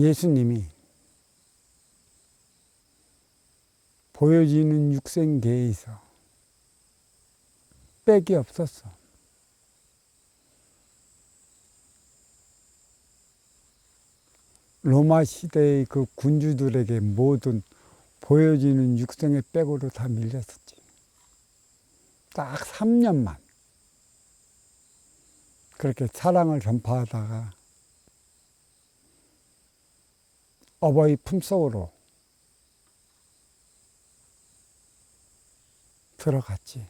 예수님이 보여지는 육생계에서 빽이 없었어. 로마 시대의 그 군주들에게 모든 보여지는 육생의 백으로 다 밀렸었지. 딱 3년만. 그렇게 사랑을 전파하다가 어버이 품속으로 들어갔지.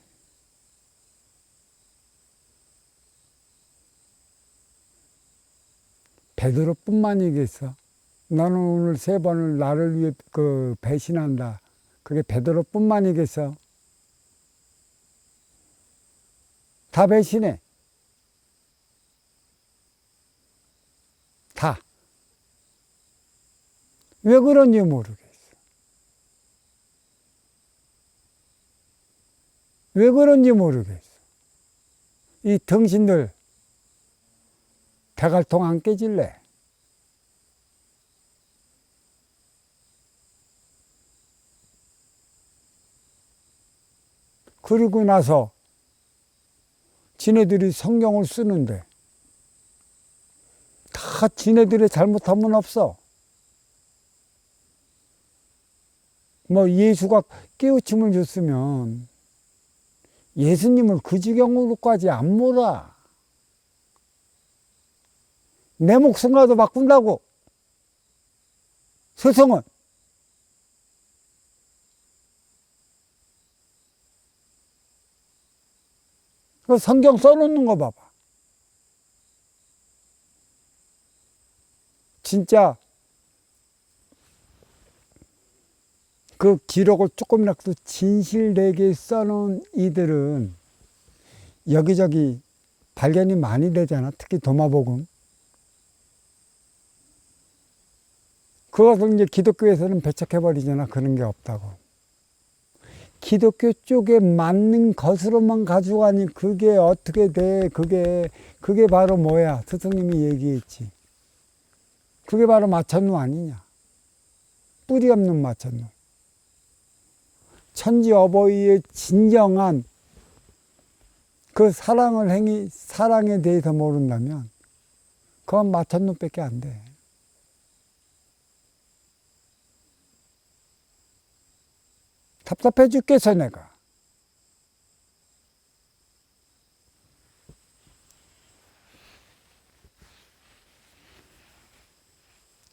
베드로뿐만이겠어. 너는 오늘 세 번을 나를 위해 그 배신한다. 그게 베드로뿐만이겠어. 다 배신해. 다. 왜 그런지 모르겠어. 왜 그런지 모르겠어. 이 등신들 대갈통 안 깨질래? 그리고 나서 지네들이 성경을 쓰는데 다 지네들의 잘못함은 없어. 뭐 예수가 깨우침을 줬으면 예수님을 그 지경으로까지 안 몰아. 내 목숨과도 바꾼다고. 세상은. 그 성경 써놓는 거 봐봐. 진짜 그 기록을 조금이라도 진실되게 써놓은 이들은 여기저기 발견이 많이 되잖아. 특히 도마복음. 그것을 이제 기독교에서는 배척해버리잖아. 그런 게 없다고. 기독교 쪽에 맞는 것으로만 가져가니 그게 어떻게 돼? 그게, 그게 바로 뭐야? 스승님이 얘기했지. 그게 바로 마천루 아니냐? 뿌리 없는 마천루. 천지 어버이의 진정한 그 사랑을 행위, 사랑에 대해서 모른다면 그건 마천루밖에 안 돼. 답답해 죽겠어, 내가.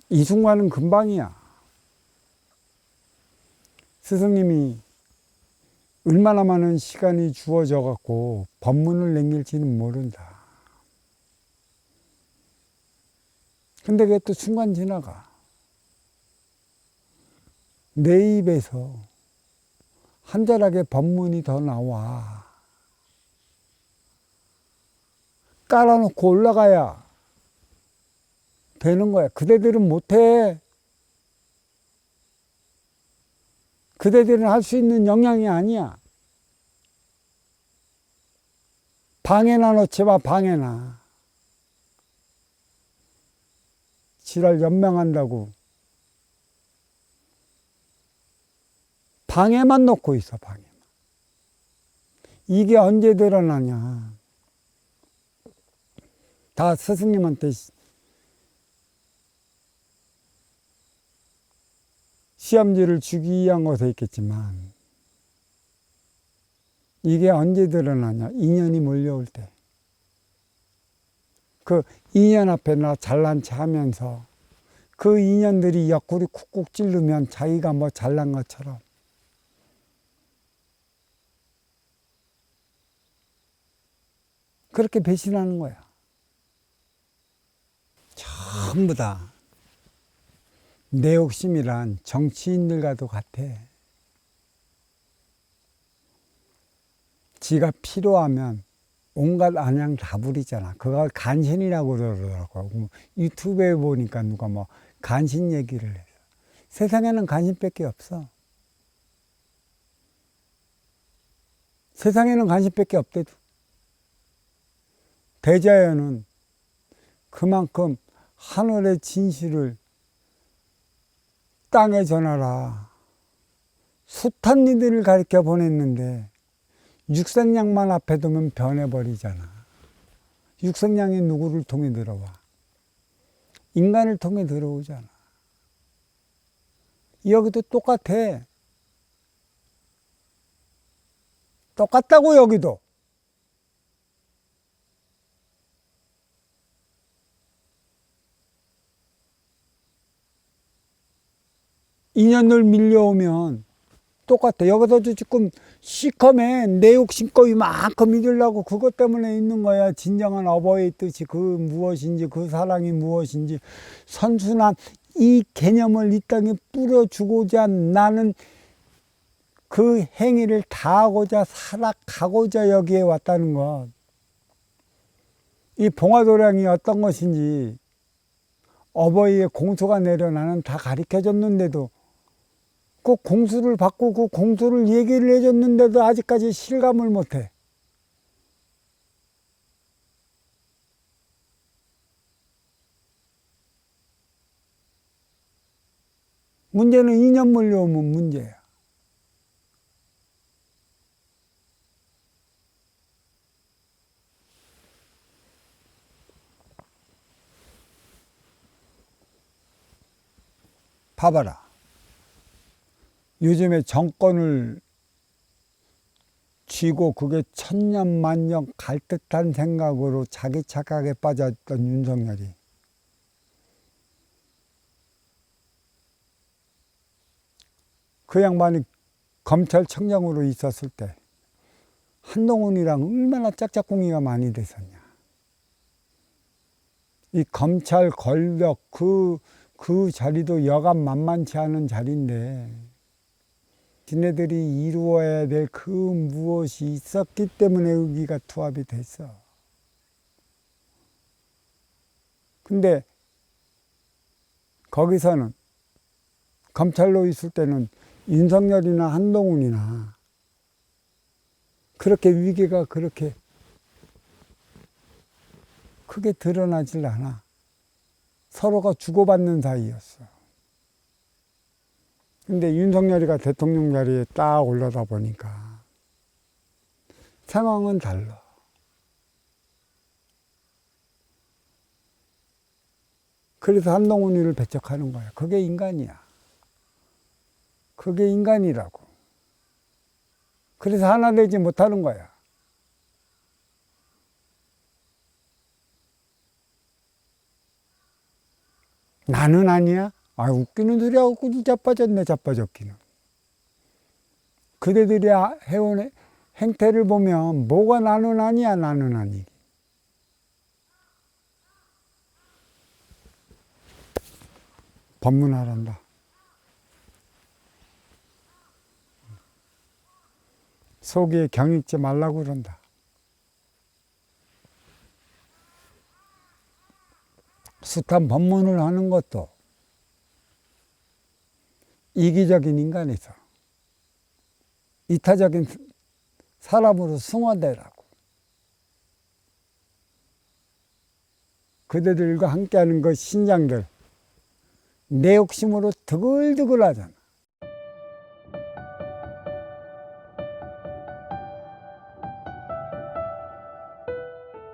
이 순간은 금방이야. 스승님이 얼마나 많은 시간이 주어져 갖고 법문을 남길지는 모른다. 근데 그게 또 순간 지나가. 내 입에서 한 자락의 법문이 더 나와. 깔아놓고 올라가야 되는 거야. 그대들은 못해. 그대들은 할 수 있는 영향이 아니야. 방에나 놓지 마, 방에나. 지랄 연명한다고. 방에만 놓고 있어, 방에만. 이게 언제 드러나냐. 다 스승님한테 시험지를 주기 위한 것에 있겠지만, 이게 언제 드러나냐. 인연이 몰려올 때. 그 인연 앞에 나 잘난 체 하면서 그 인연들이 옆구리 쿡쿡 찌르면 자기가 뭐 잘난 것처럼 그렇게 배신하는 거야. 전부 다 내 욕심이란 정치인들과도 같아. 지가 필요하면 온갖 안양 다 부리잖아. 그걸 간신이라고 그러더라고. 유튜브에 보니까 누가 뭐 간신 얘기를 해서. 세상에는 간신밖에 없어. 세상에는 간신밖에 없대도. 대자연은 그만큼 하늘의 진실을 땅에 전하라. 숱한 이들을 가르쳐 보냈는데 육생양만 앞에 두면 변해버리잖아. 육생양이 누구를 통해 들어와? 인간을 통해 들어오잖아. 여기도 똑같아. 똑같다고 여기도. 인연을 밀려오면 똑같아. 여기서도 지금 시커매 내 욕심 거 이만큼 잃으려고 그것 때문에 있는 거야. 진정한 어버이의 뜻이 그 무엇인지 그 사랑이 무엇인지 선순환 이 개념을 이 땅에 뿌려주고자 나는 그 행위를 다 하고자 살아가고자 여기에 왔다는 것. 이 봉화도량이 어떤 것인지 어버이의 공수가 내려나는 다 가르쳐 줬는데도 그 공수를 받고 그 공수를 얘기를 해줬는데도 아직까지 실감을 못해. 문제는 인연 물려오면 문제야. 봐봐라. 요즘에 정권을 쥐고 그게 천년만년 갈 듯한 생각으로 자기 착각에 빠졌던 윤석열이 그 양반이 검찰청장으로 있었을 때 한동훈이랑 얼마나 짝짝꿍이가 많이 됐었냐. 이 검찰 권력 그, 그 자리도 여간 만만치 않은 자리인데 지네들이 이루어야 될 그 무엇이 있었기 때문에 여기가 투합이 됐어. 근데 거기서는 검찰로 있을 때는 윤석열이나 한동훈이나 그렇게 위계가 그렇게 크게 드러나질 않아. 서로가 주고받는 사이였어. 근데 윤석열이가 대통령 자리에 딱 올라다 보니까 상황은 달라. 그래서 한동훈이를 배척하는 거야. 그게 인간이야. 그게 인간이라고. 그래서 하나 되지 못하는 거야. 나는 아니야? 아, 웃기는 소리 하고 꾸지 자빠졌네, 자빠졌기는. 그대들이 아- 해온 행태를 보면 뭐가 나는 아니야, 나는 아니. 법문하란다. 속에 경 있지 말라고 그런다. 숱한 법문을 하는 것도 이기적인 인간에서 이타적인 사람으로 승화되라고. 그대들과 함께하는 그 신장들 내 욕심으로 드글드글 하잖아.